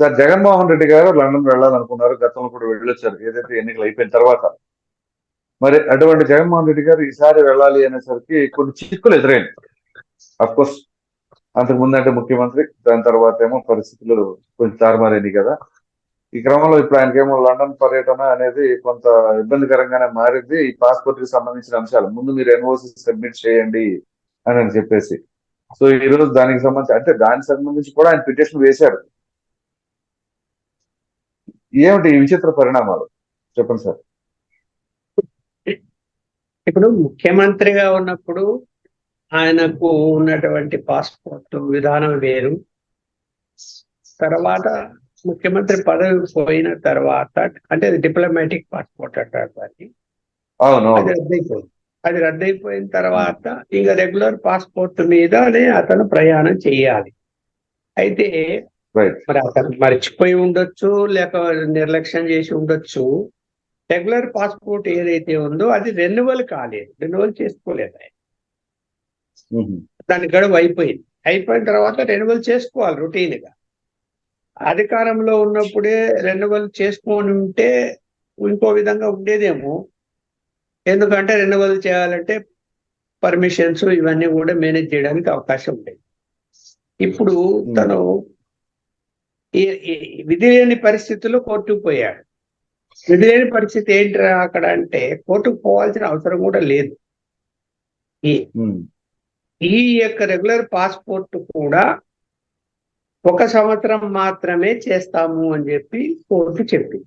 Sir Jaganmohan Reddy గారు London వెళ్ళాలనుకున్నారు. గతంలో కూడా వెళ్ళొచ్చారు. ఏదైతే ఎన్నికలు అయిపోయిన తర్వాత. మరి అటువంటి జగన్మోహన్ రెడ్డి గారు ఈసారి వెళ్ళాలి అనేసరికి కొన్ని చిక్కులు ఎదురైంది అఫ్ కోర్స్ అంతకు ముందు అంటే ముఖ్యమంత్రి దాని తర్వాత ఏమో పరిస్థితులు కొంచెం తారుమారైంది కదా. ఈ క్రమంలో ఇప్పుడు ఆయనకేమో లండన్ పర్యటన అనేది కొంత ఇబ్బందికరంగానే మారింది. ఈ పాస్పోర్ట్కి సంబంధించిన అంశాలు. ముందు మీరు ఎన్ఓసి సబ్మిట్ చేయండి అని అని చెప్పేసి. సో ఈ రోజు దానికి సంబంధించి అంటే దానికి సంబంధించి కూడా ఆయన పిటిషన్ వేశారు. ఏమిటి ఈ విచిత్ర పరిణామాలు? చెప్పండి సార్. ఇప్పుడు ముఖ్యమంత్రిగా ఉన్నప్పుడు ఆయనకు ఉన్నటువంటి పాస్పోర్ట్ విధానం వేరు. తర్వాత ముఖ్యమంత్రి పదవి పోయిన తర్వాత అంటే అది డిప్లొమాటిక్ పాస్పోర్ట్ అంటారు దాన్ని. అది రద్దయిపోయింది. అది రద్దయిపోయిన తర్వాత ఇక రెగ్యులర్ పాస్పోర్ట్ మీదనే అతను ప్రయాణం చేయాలి. అయితే మరి అతను మర్చిపోయి ఉండొచ్చు లేక నిర్లక్ష్యం చేసి ఉండొచ్చు. రెగ్యులర్ పాస్పోర్ట్ ఏదైతే ఉందో అది రెన్యువల్ కాలేదు రెన్యువల్ చేసుకోలేదు ఆయన. దాని గడువు అయిపోయింది. అయిపోయిన తర్వాత రెన్యువల్ చేసుకోవాలి రొటీన్గా అధికారంలో ఉన్నప్పుడే రెన్యువల్ చేసుకొని ఉంటే ఇంకో విధంగా ఉండేదేమో. ఎందుకంటే రెన్యువల్ చేయాలంటే పర్మిషన్స్ ఇవన్నీ కూడా మేనేజ్ చేయడానికి అవకాశం ఉండేది. ఇప్పుడు తను విధి లేని పరిస్థితుల్లో కోర్టుకు పోయాడు. విధి లేని పరిస్థితి ఏంటి అక్కడ అంటే కోర్టుకు పోవాల్సిన అవసరం కూడా లేదు. ఈ ఈ యొక్క రెగ్యులర్ పాస్పోర్ట్ కూడా ఒక సంవత్సరం మాత్రమే చేస్తాము అని చెప్పి కోర్టు చెప్పింది.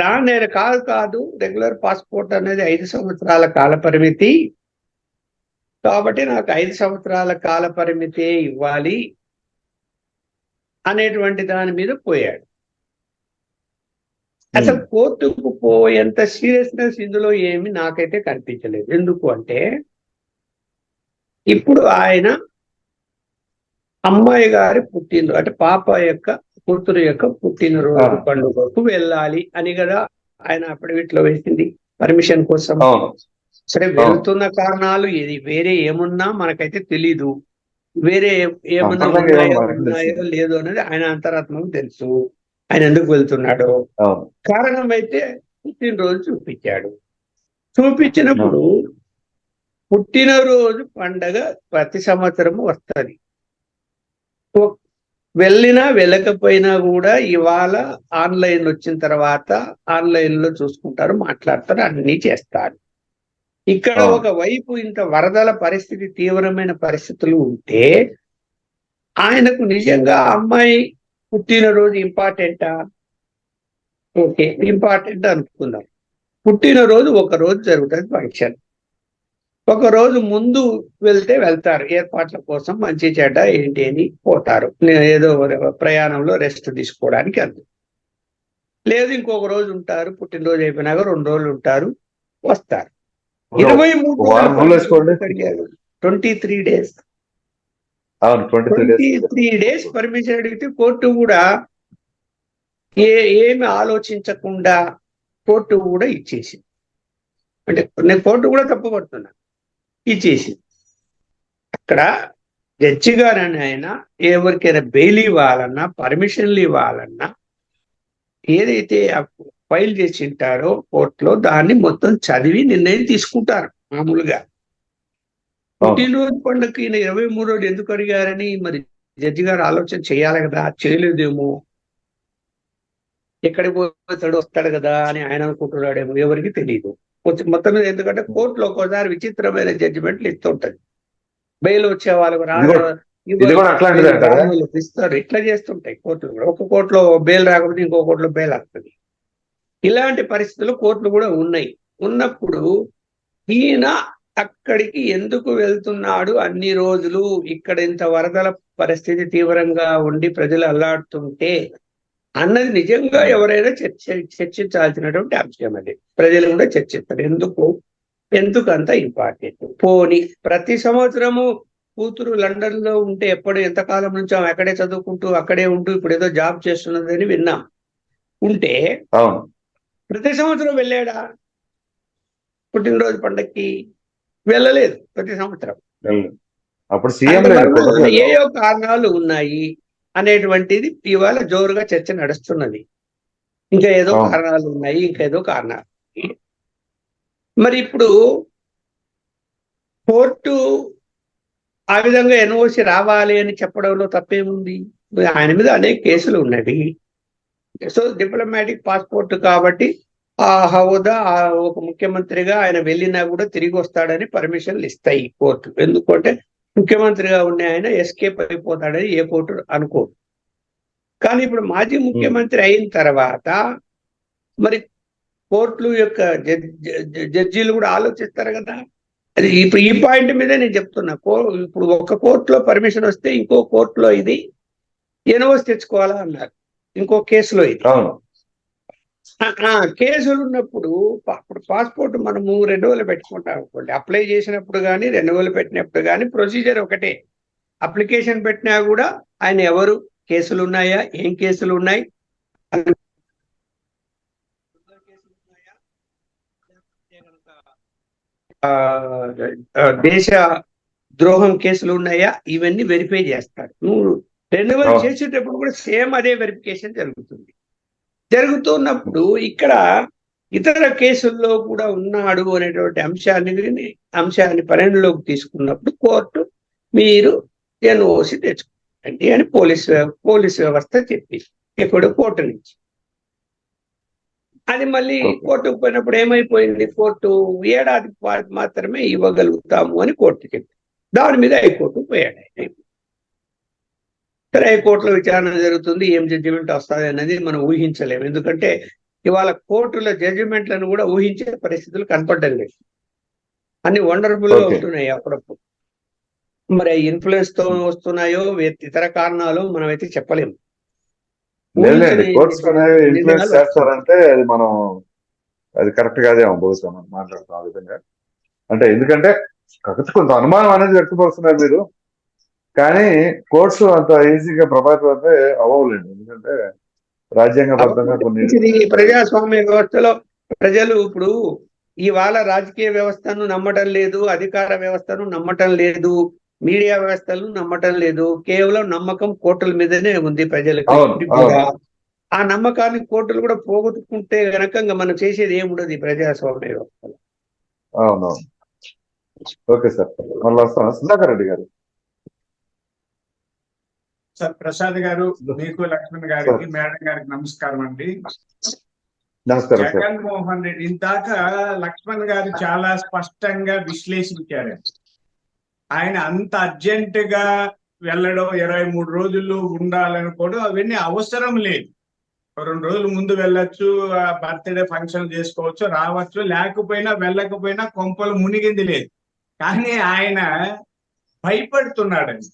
దాన్ని నేను కాదు కాదు రెగ్యులర్ పాస్పోర్ట్ అనేది ఐదు సంవత్సరాల కాల పరిమితి. కాబట్టి నాకు ఐదు సంవత్సరాల కాల పరిమితే ఇవ్వాలి. అనేటువంటి దాని మీద పోయాడు. అసలు కోర్టుకు పోయేంత సీరియస్నెస్ ఇందులో ఏమి నాకైతే కనిపించలేదు. ఎందుకు అంటే ఇప్పుడు ఆయన అమ్మాయి గారి పుట్టినరోజు అంటే పాప యొక్క కూతురు యొక్క పుట్టినరోజు. పండుగకు వెళ్ళాలి అని కదా ఆయన అఫిడవిట్లో వేసింది. పర్మిషన్ కోసం. సరే వెళ్తున్న కారణాలు ఇది వేరే ఏమున్నా మనకైతే తెలీదు. వేరే ఏమన్నా ఉన్నాయో లేదో అనేది ఆయన అంతరాత్మకు తెలుసు. ఆయన ఎందుకు వెళ్తున్నాడో. కారణం అయితే పుట్టినరోజు చూపించాడు. చూపించినప్పుడు పుట్టినరోజు పండగ ప్రతి సంవత్సరం వస్తుంది. వెళ్ళినా వెళ్ళకపోయినా కూడా ఇవాళ ఆన్లైన్ వచ్చిన తర్వాత ఆన్లైన్లో చూసుకుంటారు మాట్లాడతారు అన్ని చేస్తారు. ఇక్కడ. ఒక వైపు ఇంత వరదల పరిస్థితి తీవ్రమైన పరిస్థితులు ఉంటే ఆయనకు నిజంగా అమ్మాయి పుట్టినరోజు ఇంపార్టెంటా? ఓకే ఇంపార్టెంట్ అనుకుందాం. పుట్టినరోజు ఒక రోజు జరుగుతుంది ఫంక్షన్. ఒక రోజు ముందు వెళ్తే వెళ్తారు. ఏర్పాట్ల కోసం మంచి చెడ్డ ఏంటి అని పోతారు. ఏదో ప్రయాణంలో రెస్ట్ తీసుకోవడానికి వెళ్తారు లేదు ఇంకొక రోజు ఉంటారు పుట్టినరోజు అయిపోయినాక రెండు రోజులు ఉంటారు వస్తారు. ఇరవై మూడు. Twenty three days. Twenty three twenty days three days permission అడిగితే కోర్టు కూడా ఏ ఏమి ఆలోచించకుండా కోర్టు కూడా ఇచ్చేసింది. అంటే నేను కోర్టు కూడా తప్పుపడుతున్నా ఇచ్చేసింది. అక్కడ జడ్జి గారని ఆయన ఎవరికైనా బెయిల్ ఇవ్వాలన్నా పర్మిషన్లు ఇవ్వాలన్నా ఏదైతే ఫైల్ చేసి ఉంటారో కోర్టులో దాన్ని మొత్తం చదివి నిర్ణయం తీసుకుంటారు మామూలుగా. పుట్టినరోజు పండుగకి ఈయన ఇరవై మూడు రోజు ఎందుకు అడిగారని మరి జడ్జి గారు ఆలోచన చేయాలి కదా చేయలేదేమో. ఎక్కడికి పోతాడు వస్తాడు కదా అని ఆయన అనుకుంటున్నాడేమో ఎవరికి తెలియదు మొత్తం మీద ఎందుకంటే కోర్టులో ఒక్కోసారి విచిత్రమైన జడ్జిమెంట్లు ఇస్తుంటది బెయిల్ వచ్చే వాళ్ళకు రా- ఇది కూడా- ఇది కూడా అట్లాంటిదే అంటారా? రాని వాళ్ళకి ఇస్తారు ఇట్లా చేస్తుంటాయి కోర్టులు కూడా. ఒక కోర్టులో బెయిల్ రాకపోతే ఇంకో కోర్టులో బెయిల్ వస్తుంది. ఇలాంటి పరిస్థితులు కోర్టులు కూడా ఉన్నాయి. ఉన్నప్పుడు ఈయన అక్కడికి ఎందుకు వెళ్తున్నాడు అన్ని రోజులు? ఇక్కడ ఇంత వరదల పరిస్థితి తీవ్రంగా ఉండి ప్రజలు అల్లాడుతుంటే అన్నది నిజంగా ఎవరైనా చర్చ చర్చించాల్సినటువంటి అంశం అది. ప్రజలు కూడా చర్చిస్తారు. ఎందుకు? ఎందుకు అంత ఇంపార్టెంట్? పోని ప్రతి సంవత్సరము కూతురు లండన్లో ఉంటే ఎప్పుడు ఎంతకాలం నుంచి ఆమె అక్కడే చదువుకుంటూ అక్కడే ఉంటూ ఇప్పుడు ఏదో జాబ్ చేస్తున్నదని విన్నాం. ఉంటే ప్రతి సంవత్సరం వెళ్ళాడా పుట్టినరోజు పండక్కి వెళ్ళలేదు ప్రతి సంవత్సరం అప్పుడు సీఎం. ఏయో కారణాలు ఉన్నాయి అనేటువంటిది ఇవాళ జోరుగా చర్చ నడుస్తున్నది ఇంకా ఏదో. కారణాలు ఉన్నాయి ఇంకా ఏదో కారణాలు. మరి ఇప్పుడు కోర్టు ఆ విధంగా ఎన్ఓసి రావాలి అని చెప్పడంలో తప్పేముంది ఆయన మీద అనేక కేసులు ఉన్నవి సో డిప్లొమాటిక్ పాస్పోర్ట్ కాబట్టి ఆ హోదా ఒక ముఖ్యమంత్రిగా ఆయన వెళ్ళినా కూడా తిరిగి వస్తాడని పర్మిషన్లు ఇస్తాయి కోర్టు. ఎందుకంటే ముఖ్యమంత్రిగా ఉండే ఆయన ఎస్కేప్ అయిపోతాడని ఏ కోర్టు అనుకోదు. కానీ ఇప్పుడు మాజీ ముఖ్యమంత్రి అయిన తర్వాత మరి కోర్టులు యొక్క జడ్జి- జడ్జి- జడ్జీలు కూడా ఆలోచిస్తారు కదా. అది ఇప్పుడు ఈ పాయింట్ మీద నేను చెప్తున్నా. కో ఇప్పుడు ఒక కోర్టులో పర్మిషన్ వస్తే ఇంకో కోర్టులో ఇది ఎన్ఓసి తెచ్చుకోవాలా అన్నారు. ఇంకో కేసులో ఇది. కేసులు ఉన్నప్పుడు ఇప్పుడు పాస్పోర్ట్ మనము రెన్యువల్ పెట్టుకుంటాం అనుకోండి. అప్లై చేసినప్పుడు కానీ రెన్యువల్ పెట్టినప్పుడు కానీ ప్రొసీజర్ ఒకటే. అప్లికేషన్ పెట్టినా కూడా ఆయన ఎవరు? కేసులు ఉన్నాయా? ఏం కేసులు ఉన్నాయి? దేశ ద్రోహం కేసులు ఉన్నాయా? ఇవన్నీ వెరిఫై చేస్తారు నువ్వు రెన్యువల్. చేసేటప్పుడు కూడా సేమ్ అదే వెరిఫికేషన్ జరుగుతుంది జరుగుతున్నప్పుడు ఇక్కడ ఇతర కేసుల్లో కూడా ఉన్నాడు అనేటువంటి అంశాన్ని అంశాన్ని పరిగణలోకి తీసుకున్నప్పుడు కోర్టు మీరు ఎన్ఓసి తెచ్చుకోండి అని పోలీస్ పోలీస్ వ్యవస్థ చెప్పింది ఇక్కడ కోర్టు నుంచి అది మళ్ళీ. కోర్టుకు పోయినప్పుడు ఏమైపోయింది కోర్టు ఏడాది మాత్రమే ఇవ్వగలుగుతాము అని కోర్టు చెప్పింది దాని మీద హైకోర్టు పోయాడు ఆయన. సరే హైకోర్టులో విచారణ జరుగుతుంది ఏం జడ్జిమెంట్ వస్తుంది అనేది మనం ఊహించలేము. ఎందుకంటే ఇవాళ కోర్టుల జడ్జిమెంట్లను కూడా ఊహించే పరిస్థితులు కనపడడం లేదు. అన్ని వండర్ఫుల్గా. ఉంటున్నాయి అప్పుడప్పుడు. మరి ఇన్ఫ్లుయెన్స్తో వస్తున్నాయో ఇతర కారణాలు మనం అయితే చెప్పలేము చేస్తారంటే అది మనం అది కరెక్ట్ కాదేమో బహుశా మనం మాట్లాడుతాం ఆ విధంగా. అంటే ఎందుకంటే కొంత అనుమానం అనేది వ్యక్తపరుస్తున్నారు మీరు. కానీ కోర్ట్స్ అంత ఈజీగా ప్రభావితం అయితే అవ్వలేండి ఎందుకంటే రాజ్యాంగబద్ధంగా కొన్ని ప్రజాస్వామ్య వ్యవస్థలో ప్రజలు ఇప్పుడు ఇవాళ రాజకీయ వ్యవస్థను నమ్మటం లేదు అధికార వ్యవస్థను నమ్మటం లేదు మీడియా వ్యవస్థలను నమ్మటం లేదు కేవలం నమ్మకం కోర్టుల మీదనే ఉంది ప్రజలకి. ఆ నమ్మకాన్ని కోర్టులు కూడా పోగొట్టుకుంటే గనక మనం చేసేది ఏముండదు ఈ ప్రజాస్వామ్య వ్యవస్థలో. అవునవును. Okay sir. మళ్ళీ వస్తాను. సుధాకర్ రెడ్డి గారు. సార్ ప్రసాద్ గారు మీకు లక్ష్మణ్ గారికి మేడం గారికి నమస్కారం అండి. జగన్మోహన్ రెడ్డి ఇందాక లక్ష్మణ్ గారు చాలా స్పష్టంగా విశ్లేషించారు. ఆయన అంత అర్జెంట్గా వెళ్ళడం ఇరవై మూడు రోజులు ఉండాలనుకోవడం అవన్నీ అవసరం లేదు. రెండు రోజులు ముందు వెళ్ళొచ్చు బర్త్డే ఫంక్షన్ చేసుకోవచ్చు రావచ్చు లేకపోయినా వెళ్ళకపోయినా కొంపలు మునిగింది లేదు. కానీ ఆయన భయపడుతున్నాడండి.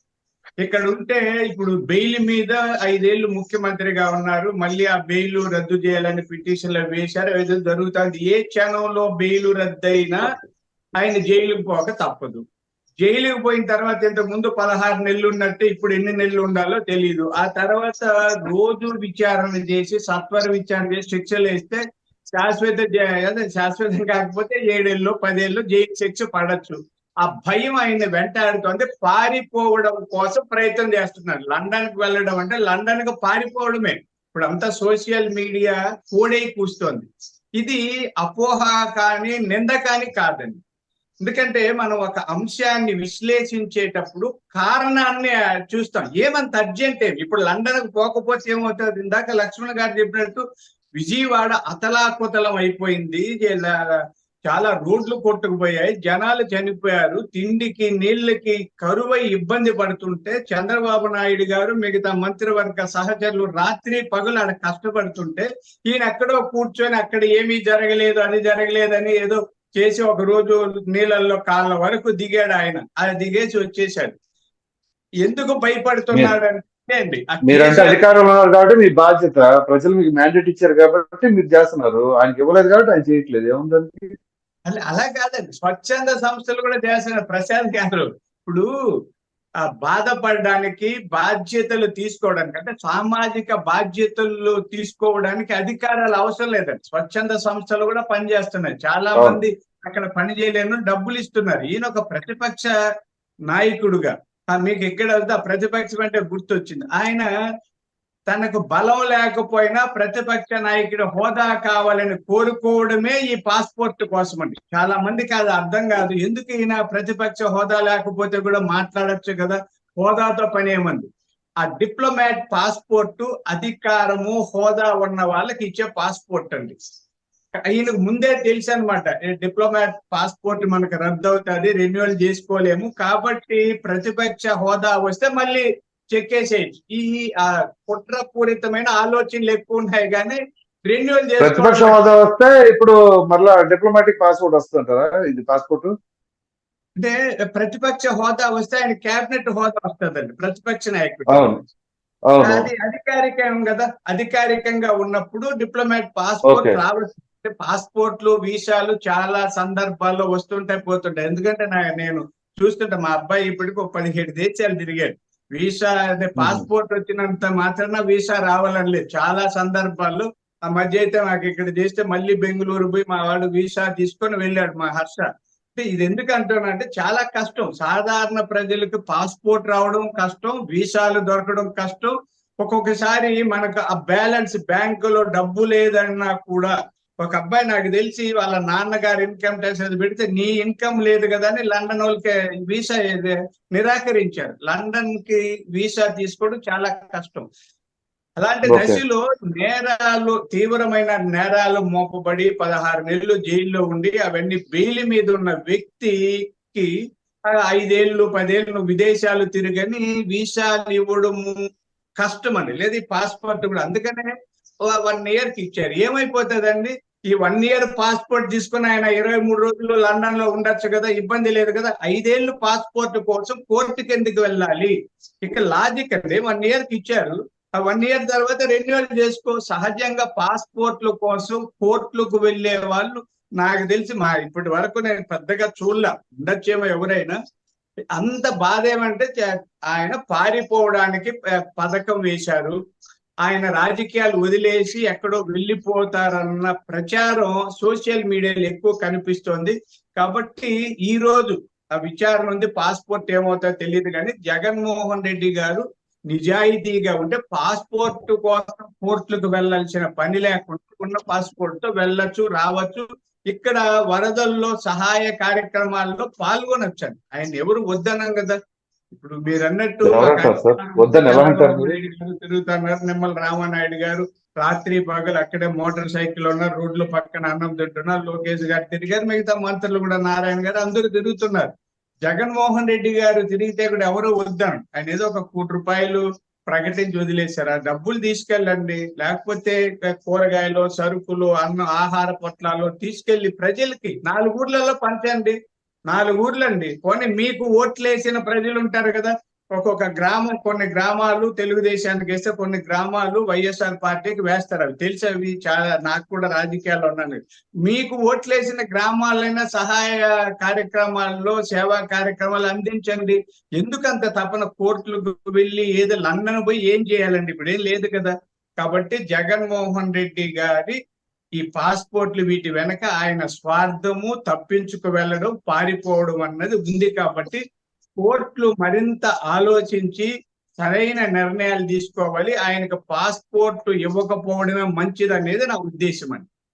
ఇక్కడ ఉంటే ఇప్పుడు బెయిల్ మీద ఐదేళ్ళు ముఖ్యమంత్రిగా ఉన్నారు. మళ్ళీ ఆ బెయిల్ రద్దు చేయాలని పిటిషన్లు వేశారు. ఏదో జరుగుతుంది. ఏ క్షణంలో బెయిల్ రద్దయినా ఆయన జైలుకు పోక తప్పదు. జైలుకు పోయిన తర్వాత ఇంతకు ముందు పదహారు నెలలు ఉన్నట్టు ఇప్పుడు ఎన్ని నెలలు ఉండాలో తెలియదు ఆ తర్వాత రోజు విచారణ చేసి సత్వర విచారణ చేసి శిక్షలు వేస్తే శాశ్వత శాశ్వతం కాకపోతే ఏడేళ్ళు పదేళ్ళు జైలు శిక్ష పడచ్చు. ఆ భయం ఆయన వెంటాడుతోంది. పారిపోవడం కోసం ప్రయత్నం చేస్తున్నారు. లండన్కి వెళ్ళడం అంటే లండన్కు పారిపోవడమే. ఇప్పుడు అంతా సోషల్ మీడియా కోడై కూస్తోంది. ఇది అపోహ కానీ నింద కానీ కాదండి. ఎందుకంటే మనం ఒక అంశాన్ని విశ్లేషించేటప్పుడు కారణాన్ని చూస్తాం. ఏమంత అర్జెంట్ ఏమి ఇప్పుడు లండన్కు పోకపోతే ఏమవుతుంది? ఇందాక లక్ష్మణ్ గారు చెప్పినట్టు విజయవాడ అతలాకుతలం అయిపోయింది. చాలా రోడ్లు కొట్టుకుపోయాయి. జనాలు చనిపోయారు. తిండికి నీళ్ళకి కరువై ఇబ్బంది పడుతుంటే చంద్రబాబు నాయుడు గారు మిగతా మంత్రివర్గ సహచరులు రాత్రి పగులు ఆడ కష్టపడుతుంటే ఈయన ఎక్కడో కూర్చొని అక్కడ ఏమీ జరగలేదు అది జరగలేదని ఏదో చేసి ఒక రోజు నీళ్ళల్లో కాళ్ళ వరకు దిగాడు ఆయన. అది దిగేసి వచ్చేసాడు ఎందుకు భయపడుతున్నాడు అంటే అండి. ఆ మీరంటే అధికారంలో ఉన్నారు కాబట్టి మీ బాధ్యత. ప్రజలు మీకు మ్యాండేట్ ఇచ్చారు కాబట్టి మీరు చేస్తున్నారు. ఆయనకి ఇవ్వలేదు కాబట్టి ఆయన చేయట్లేదు. ఏముందండి? అలా అలా కాదండి. స్వచ్ఛంద సంస్థలు కూడా చేస్తున్నారు. ప్రశాంత్ గారు ఇప్పుడు ఆ బాధపడడానికి బాధ్యతలు తీసుకోవడానికి అంటే సామాజిక బాధ్యతలు తీసుకోవడానికి అధికారాలు అవసరం లేదండి. స్వచ్ఛంద సంస్థలు కూడా పనిచేస్తున్నాయి. చాలా మంది అక్కడ పని చేయలేను డబ్బులు ఇస్తున్నారు. ఈయన ఒక ప్రతిపక్ష నాయకుడుగా. ఆ, మీకు ఎక్కడ వెళ్తే ఆ ప్రతిపక్షం అంటే గుర్తొచ్చింది. ఆయన తనకు బలం లేకపోయినా ప్రతిపక్ష నాయకుడి హోదా కావాలని కోరుకోవడమే ఈ పాస్పోర్ట్ కోసం అండి చాలా మందికి అది అర్థం కాదు. ఎందుకు ఈయన ప్రతిపక్ష హోదా లేకపోతే కూడా మాట్లాడొచ్చు కదా? హోదాతో పని ఏమంది? ఆ డిప్లొమాట్ పాస్పోర్ట్ అధికారము హోదా ఉన్న వాళ్ళకి ఇచ్చే పాస్పోర్ట్ అండి. ఈయనకు ముందే తెలుసు అనమాట డిప్లొమాట్ పాస్పోర్ట్ మనకు రద్దు అవుతుంది రెన్యువల్ చేసుకోలేము. కాబట్టి ప్రతిపక్ష హోదా వస్తే మళ్ళీ చెక్కేసేయచ్చు. ఈ ఆ కుట్రపూరితమైన ఆలోచనలు ఎక్కువ ఉన్నాయి కానీ రెన్యువల్ ప్రతిపక్ష హోదా వస్తే ఇప్పుడు మరలా డిప్లొమాటిక్ పాస్పోర్ట్ వస్తుంటారా ఇది పాస్పోర్ట్ అంటే ప్రతిపక్ష హోదా వస్తే ఆయన కేబినెట్ హోదా వస్తుందండి ప్రతిపక్ష నాయకుడు. అది అధికారికం కదా. అధికారికంగా ఉన్నప్పుడు డిప్లొమాట్ పాస్పోర్ట్. రావచ్చు పాస్పోర్ట్లు వీసాలు చాలా సందర్భాల్లో వస్తుంటాయి పోతుంటాయి. ఎందుకంటే నా- నేను చూస్తుంటే మా అబ్బాయి ఇప్పటికి ఒక పదిహేడు దేశాలు తిరిగాడు. వీసా అదే పాస్పోర్ట్ వచ్చినంత మాత్రాన వీసా రావాలని లేదు. చాలా సందర్భాల్లో ఆ మధ్య అయితే మాకు ఇక్కడ చేస్తే మళ్ళీ బెంగళూరు పోయి మా వాడు వీసా తీసుకొని వెళ్ళాడు మా హర్ష. అంటే ఇది ఎందుకు అంటున్నా అంటే చాలా కష్టం. సాధారణ ప్రజలకు పాస్పోర్ట్ రావడం కష్టం వీసాలు దొరకడం కష్టం. ఒక్కొక్కసారి మనకు ఆ బ్యాలెన్స్ బ్యాంకులో డబ్బు లేదన్నా కూడా ఒక అబ్బాయి నాకు తెలిసి వాళ్ళ నాన్నగారు ఇన్కమ్ ట్యాక్స్ అది పెడితే నీ ఇన్కమ్ లేదు కదా అని లండన్ వాళ్ళకి వీసా నిరాకరించారు. లండన్కి వీసా తీసుకోవడం చాలా కష్టం. అలాంటి. దశలో నేరాలు తీవ్రమైన నేరాలు మోపబడి పదహారు నెలలు జైల్లో ఉండి అవన్నీ బెయిల్ మీద ఉన్న వ్యక్తికి ఆ, ఐదేళ్ళు పదేళ్ళు విదేశాలు తిరగని వీసాలు ఇవ్వడము కష్టం అండి. లేదు పాస్పోర్ట్ కూడా. అందుకనే వన్ ఇయర్కి ఇచ్చారు. ఏమైపోతుందండి? ఈ వన్ ఇయర్ పాస్పోర్ట్ తీసుకుని ఆయన ఇరవై మూడు రోజులు లండన్లో ఉండొచ్చు కదా ఇబ్బంది లేదు కదా ఐదేళ్ళు పాస్పోర్ట్ కోసం కోర్టుకి ఎందుకు వెళ్ళాలి? ఇక లాజిక్ అండి వన్ ఇయర్కి ఇచ్చారు. ఆ వన్ ఇయర్ తర్వాత రెన్యువల్ చేసుకో సహజంగా పాస్పోర్ట్ల కోసం కోర్టులకు వెళ్ళే వాళ్ళు నాకు తెలిసి మా ఇప్పటి వరకు నేను పెద్దగా చూడలే ఉండొచ్చేమో ఎవరైనా. అంత బాధ ఏమంటే ఆయన పారిపోవడానికి పథకం వేశారు. ఆయన రాజకీయాలు వదిలేసి ఎక్కడో వెళ్ళిపోతారన్న ప్రచారం సోషల్ మీడియాలో ఎక్కువ కనిపిస్తోంది. కాబట్టి ఈ రోజు ఆ విచారణ ఉంది. పాస్పోర్ట్ ఏమవుతుందో తెలియదు కానీ జగన్మోహన్ రెడ్డి గారు నిజాయితీగా ఉంటే పాస్పోర్ట్ కోసం కోర్టులకు వెళ్ళాల్సిన పని లేకుండా ఉన్న పాస్పోర్ట్తో వెళ్ళొచ్చు రావచ్చు. ఇక్కడ వరదల్లో సహాయ కార్యక్రమాల్లో పాల్గొనొచ్చండి. ఆయన ఎవరు వద్దనం కదా. ఇప్పుడు మీరు అన్నట్టు తిరుగుతున్నారు నిమ్మల రామానాయుడు గారు రాత్రి పగలు అక్కడే మోటార్ సైకిల్ ఉన్నారు రోడ్ల పక్కన అన్నం తింటున్నారు. లోకేష్ గారు తిరిగారు. మిగతా మంత్రులు కూడా నారాయణ గారు అందరూ తిరుగుతున్నారు. జగన్మోహన్ రెడ్డి గారు తిరిగితే కూడా ఎవరు వద్దాను ఆయన ఏదో ఒక కోటి రూపాయలు ప్రకటించి వదిలేశారు. ఆ డబ్బులు తీసుకెళ్ళండి. లేకపోతే కూరగాయలు సరుకులు అన్న ఆహార పొట్లాలు తీసుకెళ్ళి ప్రజలకి నాలుగు ఊర్లలో పంచండి. నాలుగు ఊర్లండి. పోనీ మీకు ఓట్లేసిన ప్రజలు ఉంటారు కదా. ఒక్కొక్క గ్రామం కొన్ని గ్రామాలు తెలుగుదేశానికి వేస్తే కొన్ని గ్రామాలు వైఎస్ఆర్ పార్టీకి వేస్తారు. అవి తెలిసి అవి చాలా నాకు కూడా రాజకీయాల్లో ఉన్నాను. మీకు ఓట్లేసిన గ్రామాలైనా సహాయ కార్యక్రమాల్లో సేవా కార్యక్రమాలు అందించండి. ఎందుకంత తపన కోర్టులకు వెళ్ళి ఏదో లండన్ పోయి ఏం చేయాలండి? ఇప్పుడు ఏం లేదు కదా. కాబట్టి జగన్మోహన్ రెడ్డి గారి ఈ పాస్పోర్ట్లు వీటి వెనక ఆయన స్వార్థము తప్పించుకు వెళ్ళడం పారిపోవడం అన్నది ఉంది కాబట్టి కోర్టులు మరింత ఆలోచించి సరైన నిర్ణయాలు తీసుకోవాలి. ఆయనకు పాస్పోర్ట్ ఇవ్వకపోవడమే మంచిది అనేది నా ఉద్దేశం అండి.